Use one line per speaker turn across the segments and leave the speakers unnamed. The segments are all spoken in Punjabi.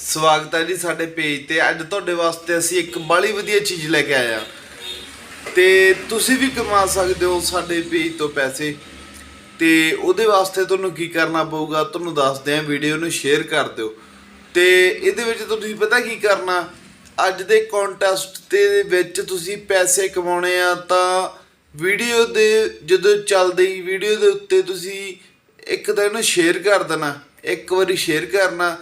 ਸਵਾਗਤ ਹੈ ਜੀ ਸਾਡੇ ਪੇਜ ਤੇ। ਅੱਜ ਤੁਹਾਡੇ ਵਾਸਤੇ ਅਸੀਂ ਇੱਕ ਬੜੀ ਵਧੀਆ ਚੀਜ਼ ਲੈ ਕੇ ਆਏ ਆ ਤੇ ਤੁਸੀਂ ਵੀ ਕਮਾ ਸਕਦੇ ਹੋ ਸਾਡੇ ਪੇਜ ਤੋਂ ਪੈਸੇ। ਤੇ ਉਹਦੇ ਵਾਸਤੇ ਤੁਹਾਨੂੰ ਕੀ ਕਰਨਾ ਪਊਗਾ, ਤੁਹਾਨੂੰ ਦੱਸਦੇ ਆ ਵੀਡੀਓ ਨੂੰ ਸ਼ੇਅਰ ਕਰ ਦਿਓ। ਤੇ ਇਹਦੇ ਵਿੱਚ ਤੁਸੀਂ ਪਤਾ ਕੀ ਕਰਨਾ? ਅੱਜ ਦੇ ਕੰਟੈਸਟ ਦੇ ਵਿੱਚ ਤੁਸੀਂ ਪੈਸੇ ਕਮਾਉਣੇ ਆ ਤਾਂ ਵੀਡੀਓ ਦੇ ਜਦੋਂ ਚੱਲਦੀ ਵੀਡੀਓ ਦੇ ਉੱਤੇ ਤੁਸੀਂ ਇੱਕ ਤਾਂ ਇਹਨੂੰ ਸ਼ੇਅਰ ਕਰ ਦੇਣਾ, ਇੱਕ ਵਾਰੀ ਸ਼ੇਅਰ ਕਰਨਾ।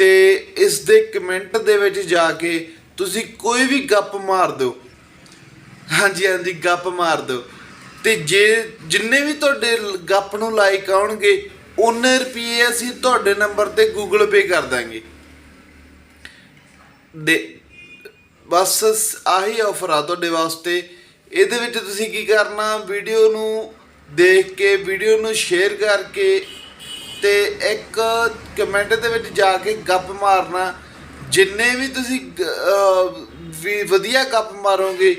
ਤੇ ਇਸ ਦੇ ਕਮੈਂਟ ਦੇ ਵਿੱਚ ਜਾ ਕੇ ਤੁਸੀਂ ਕੋਈ ਵੀ ਗੱਪ ਮਾਰ ਦਿਓ। ਹਾਂਜੀ ਹਾਂਜੀ, ਗੱਪ ਮਾਰ ਦਿਓ। ਤੇ ਜੇ ਜਿੰਨੇ ਵੀ ਤੁਹਾਡੇ ਗੱਪ ਨੂੰ ਲਾਈਕ ਆਉਣਗੇ ਉਹਨੇ ਰੁਪਏ ਅਸੀਂ ਤੁਹਾਡੇ ਨੰਬਰ ਤੇ ਗੂਗਲ ਪੇ ਕਰ ਦਾਂਗੇ। ਦੇ, ਬਸ ਆਹੀ ਆਫਰ ਆ ਤੁਹਾਡੇ ਵਾਸਤੇ। ਇਹਦੇ ਵਿੱਚ ਤੁਸੀਂ ਕੀ ਕਰਨਾ ਵੀਡੀਓ ਨੂੰ ਦੇਖ ਕੇ ਵੀਡੀਓ ਨੂੰ ਸ਼ੇਅਰ ਕਰਕੇ ਤੇ ਇੱਕ ਕਮੈਂਟ ਦੇ ਵਿੱਚ ਜਾ ਕੇ ਗੱਪ ਮਾਰਨਾ, ਜਿੰਨੇ ਵੀ ਤੁਸੀਂ ਵੀ ਵਧੀਆ ਗੱਪ ਮਾਰੋਗੇ,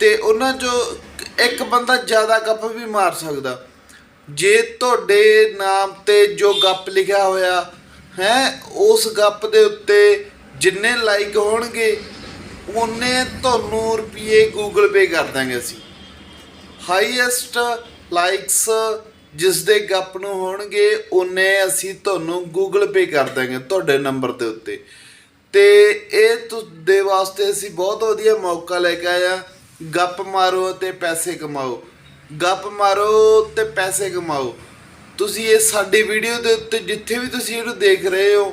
ਤੇ ਉਹਨਾਂ ਚੋਂ ਇੱਕ ਬੰਦਾ ਜ਼ਿਆਦਾ ਗੱਪ ਵੀ ਮਾਰ ਸਕਦਾ। ਜੇ ਤੁਹਾਡੇ ਨਾਮ ਤੇ ਜੋ ਗੱਪ ਲਿਖਿਆ ਹੋਇਆ, ਹੈ, ਉਸ ਗੱਪ ਦੇ ਉੱਤੇ ਜਿੰਨੇ ਲਾਈਕ ਹੋਣਗੇ, ਉਹਨੇ ਤੁਹਾਨੂੰ ਰੁਪਏ ਗੂਗਲ ਪੇ ਕਰ ਦਾਂਗੇ ਅਸੀਂ। ਹਾਈਐਸਟ ਲਾਈਕਸ ਜਿਸ ਦੇ ਗੱਪ ਨੂੰ ਹੋਣਗੇ, ਉਹਨੇ ਅਸੀਂ ਤੁਹਾਨੂੰ ਗੂਗਲ ਪੇ ਕਰ ਦਾਂਗੇ ਤੁਹਾਡੇ ਨੰਬਰ ਦੇ ਉੱਤੇ। ਤੇ ਇਹ ਤੁਹਾਡੇ ਵਾਸਤੇ ਅਸੀਂ ਬਹੁਤ ਵਧੀਆ ਮੌਕਾ ਲੈ ਕੇ ਆਇਆ ਗੱਪ ਮਾਰੋ ਤੇ ਪੈਸੇ ਕਮਾਓ। ਗੱਪ ਮਾਰੋ ਤੇ ਪੈਸੇ ਕਮਾਓ। ਤੁਸੀਂ ਇਹ ਸਾਡੀ ਵੀਡੀਓ ਦੇ ਉੱਤੇ ਜਿੱਥੇ ਵੀ ਤੁਸੀਂ ਇਹਨੂੰ ਦੇਖ ਰਹੇ ਹੋ,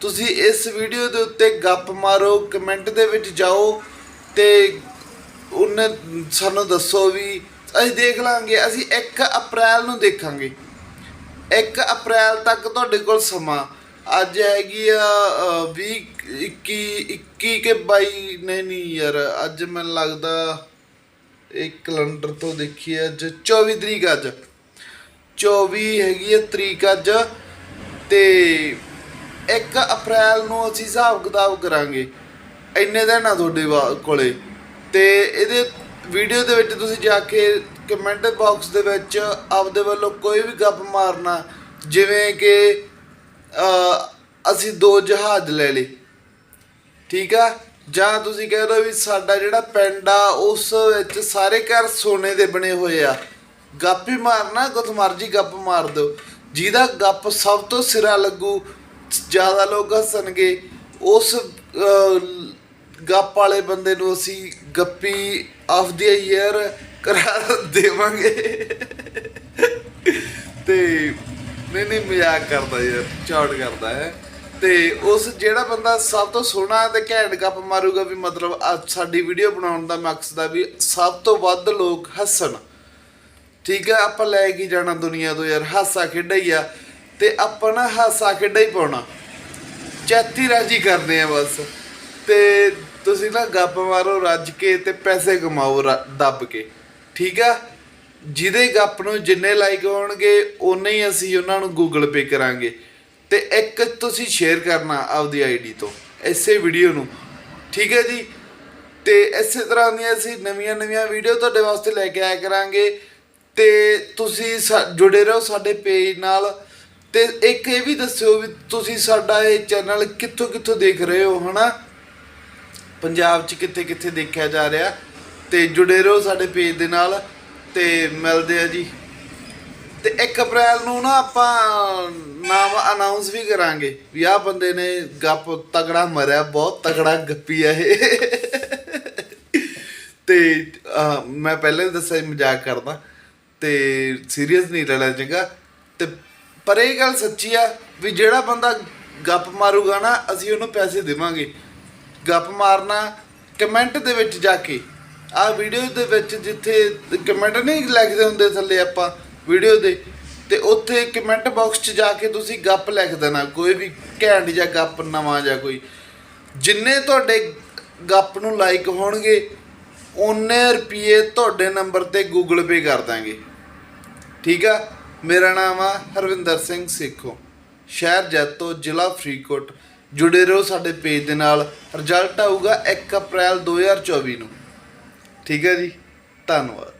ਤੁਸੀਂ ਇਸ ਵੀਡੀਓ ਦੇ ਉੱਤੇ ਗੱਪ ਮਾਰੋ, ਕਮੈਂਟ ਦੇ ਵਿੱਚ ਜਾਓ ਤੇ ਉਹਨੇ ਸਾਨੂੰ ਦੱਸੋ ਵੀ ਅਸੀਂ ਦੇਖ ਲਾਂਗੇ, ਅਸੀਂ 1 ਅਪ੍ਰੈਲ ਨੂੰ ਦੇਖਾਂਗੇ। 1 ਅਪ੍ਰੈਲ ਤੱਕ ਤੁਹਾਡੇ ਕੋਲ ਸਮਾਂ। ਅੱਜ ਹੈਗੀ ਆ 20 21 21 ਕੇ 22 ਨਹੀਂ ਨਹੀਂ ਯਾਰ, ਅੱਜ ਮੈਨੂੰ ਲੱਗਦਾ ਇਹ ਕੈਲੰਡਰ ਤੋਂ ਦੇਖੀਏ ਅੱਜ। 24 ਤਰੀਕ ਅੱਜ। 24 ਹੈਗੀ ਹੈ ਤਰੀਕ ਅੱਜ। ਤੇ 1 ਅਪ੍ਰੈਲ ਨੂੰ ਅਸੀਂ ਹਿਸਾਬ ਕਿਤਾਬ ਕਰਾਂਗੇ। ਇੰਨੇ ਦਿਨ ਆ ਤੁਹਾਡੇ ਵਾ- ਕੋਲੇ। ਤੇ ਇਹਦੇ ਵੀਡੀਓ ਦੇ ਵਿੱਚ ਤੁਸੀਂ ਜਾ ਕੇ ਕਮੈਂਟ ਬਾਕਸ ਦੇ ਵਿੱਚ ਆਪਦੇ ਵੱਲੋਂ ਕੋਈ ਵੀ ਗੱਪ ਮਾਰਨਾ, ਜਿਵੇਂ ਕਿ ਅਸੀਂ ਦੋ ਜਹਾਜ਼ ਲੈ ਲਏ। ਠੀਕ ਆ? ਜਾਂ ਤੁਸੀਂ ਕਹਿ ਰਹੇ ਵੀ ਸਾਡਾ ਜਿਹੜਾ ਪਿੰਡ ਆ, ਉਸ ਵਿੱਚ ਸਾਰੇ ਘਰ ਸੋਨੇ ਦੇ ਬਣੇ ਹੋਏ ਆ। ਗੱਪ ਹੀ ਮਾਰਨਾ ਕੁਝ ਮਰਜ਼ੀ ਗੱਪ ਮਾਰ ਦਿਓ। ਜਿਹਦਾ ਗੱਪ ਸਭ ਤੋਂ ਸਿਰਾ ਲੱਗੂ, ਜ਼ਿਆਦਾ ਲੋਕ ਹੱਸਣਗੇ, ਉਸ ਗੱਪ ਵਾਲੇ ਬੰਦੇ ਨੂੰ ਅਸੀਂ ਗੱਪੀ ਆਫ ਦੀ ਈਅਰ ਕਰਾ ਦੇਵਾਂਗੇ। ਤੇ ਨਹੀਂ ਨਹੀਂ, ਮਜ਼ਾਕ ਕਰਦਾ ਯਾਰ ਚੌੜ ਕਰਦਾ ਹੈ। ਤੇ ਉਸ ਜਿਹੜਾ ਬੰਦਾ ਸਭ ਤੋਂ ਸੋਹਣਾ ਤੇ ਘੈਂਟ ਗੱਪ ਮਾਰੂਗਾ ਵੀ ਮਤਲਬ ਅੱਜ ਸਾਡੀ ਵੀਡੀਓ ਬਣਾਉਣ ਦਾ ਮਕਸਦ ਆ ਵੀ ਸਭ ਤੋਂ ਵੱਧ ਲੋਕ ਹੱਸਣ। ਠੀਕ ਆ ਆਪਾਂ ਲੈ ਕੇ ਜਾਣਾ ਦੁਨੀਆ ਤੋਂ ਯਾਰ, ਹਾਸਾ ਖੇਡਾ ਹੀ ਆ। ਤੇ ਆਪਾਂ ਨਾ ਹਾਸਾ ਖੇਡਾ ਹੀ ਪਾਉਣਾ। ਚੈਤੀ ਰਾਜੀ ਕਰਦੇ ਆ ਬਸ। ਤੇ ਤੁਸੀਂ ਨਾ ਗੱਪ ਮਾਰੋ, ਰੱਜ ਕੇ ਤੇ ਪੈਸੇ ਕਮਾਓ ਰ- ਦੱਬ ਕੇ। ਠੀਕ ਆ? ਜਿਹਦੇ ਗੱਪ ਨੂੰ ਜਿੰਨੇ ਲਾਈਕ ਹੋਣਗੇ ਉਨੇ ਹੀ ਅਸੀਂ ਉਹਨਾਂ ਨੂੰ ਗੂਗਲ ਪੇ ਕਰਾਂਗੇ। ਤੇ ਇੱਕ ਤੁਸੀਂ ਸ਼ੇਅਰ ਕਰਨਾ ਆਪਦੀ ਆਈਡੀ ਤੋਂ, ਇਸੇ ਵੀਡੀਓ ਨੂੰ। ਠੀਕ ਹੈ ਜੀ? ਤੇ ਇਸੇ ਤਰ੍ਹਾਂ ਦੀਆਂ ਅਸੀਂ ਨਵੀਆਂ ਨਵੀਆਂ ਵੀਡੀਓ ਤੁਹਾਡੇ ਵਾਸਤੇ ਲੈ ਕੇ ਆਇਆ ਕਰਾਂਗੇ। ਤੇ ਤੁਸੀਂ ਸਾ- ਜੁੜੇ ਰਹੋ ਸਾਡੇ ਪੇਜ ਨਾਲ। ਤੇ ਇੱਕ ਇਹ ਵੀ ਦੱਸਿਓ ਵੀ ਤੁਸੀਂ ਸਾਡਾ ਇਹ ਚੈਨਲ ਕਿੱਥੋਂ ਕਿੱਥੋਂ ਦੇਖ ਰਹੇ ਹੋ, ਹਨਾ? ਪੰਜਾਬ 'ਚ ਕਿੱਥੇ ਕਿੱਥੇ ਦੇਖਿਆ ਜਾ ਰਿਹਾ ਤੇ ਜੁੜੇ ਰਹੋ ਸਾਡੇ ਪੇਜ ਦੇ ਨਾਲ ਤੇ ਮਿਲਦੇ ਆ ਜੀ। ਤੇ 1 ਅਪ੍ਰੈਲ ਨੂੰ ਨਾ ਆਪਾਂ ਨਾਮ ਅਨਾਉਂਸ ਵੀ ਕਰਾਂਗੇ ਵੀ ਆਹ ਬੰਦੇ ਨੇ ਗੱਪ, ਤਗੜਾ ਮਰਿਆ, ਬਹੁਤ ਤਗੜਾ ਗੱਪੀ ਆ ਇਹ। ਤੇ ਮੈਂ ਪਹਿਲਾਂ ਹੀ ਦੱਸਿਆ ਸੀ, ਮਜ਼ਾਕ ਕਰਦਾ। ਤੇ ਸੀਰੀਅਸ ਨਹੀਂ ਲੈਣਾ ਚੰਗਾ। ਤੇ ਪਰ ਇਹ ਗੱਲ ਸੱਚੀ ਆ ਵੀ ਜਿਹੜਾ ਬੰਦਾ ਗੱਪ ਮਾਰੂਗਾ ਨਾ, ਅਸੀਂ ਉਹਨੂੰ ਪੈਸੇ ਦੇਵਾਂਗੇ। ਗੱਪ ਮਾਰਨਾ ਕਮੈਂਟ ਦੇ ਵਿੱਚ ਜਾ ਕੇ। ਆ ਵੀਡੀਓ ਦੇ ਵਿੱਚ ਜਿੱਥੇ ਕਮੈਂਟ ਨਹੀਂ ਲਿਖਦੇ ਹੁੰਦੇ ਥੱਲੇ ਆਪਾਂ ਵੀਡੀਓ ਦੇ, ਤੇ ਉੱਥੇ ਕਮੈਂਟ ਬਾਕਸ 'ਚ ਜਾ ਕੇ ਤੁਸੀਂ ਗੱਪ ਲਿਖ ਦੇਣਾ, ਕੋਈ ਵੀ ਘੈਂਟ ਜਾਂ ਗੱਪ ਨਵਾਂ ਜਾਂ ਕੋਈ। ਜਿੰਨੇ ਤੁਹਾਡੇ ਗੱਪ ਨੂੰ ਲਾਈਕ ਹੋਣਗੇ ਉਨੇ ਰੁਪਏ ਤੁਹਾਡੇ ਨੰਬਰ ਤੇ ਗੂਗਲ ਪੇ ਕਰ ਦਾਂਗੇ। ਠੀਕ ਆ? ਮੇਰਾ ਨਾਮ ਆ ਹਰਵਿੰਦਰ ਸਿੰਘ ਸੇਖੋ, ਸ਼ਹਿਰ ਜੈਤੋ, ਜ਼ਿਲ੍ਹਾ ਫਰੀਦਕੋਟ। ਜੁੜੇ ਰਹੋ ਸਾਡੇ ਪੇਜ ਦੇ ਨਾਲ। ਰਿਜ਼ਲਟ ਆਊਗਾ 1 ਅਪ੍ਰੈਲ 2024 ਨੂੰ। ਠੀਕ ਹੈ ਜੀ? ਧੰਨਵਾਦ।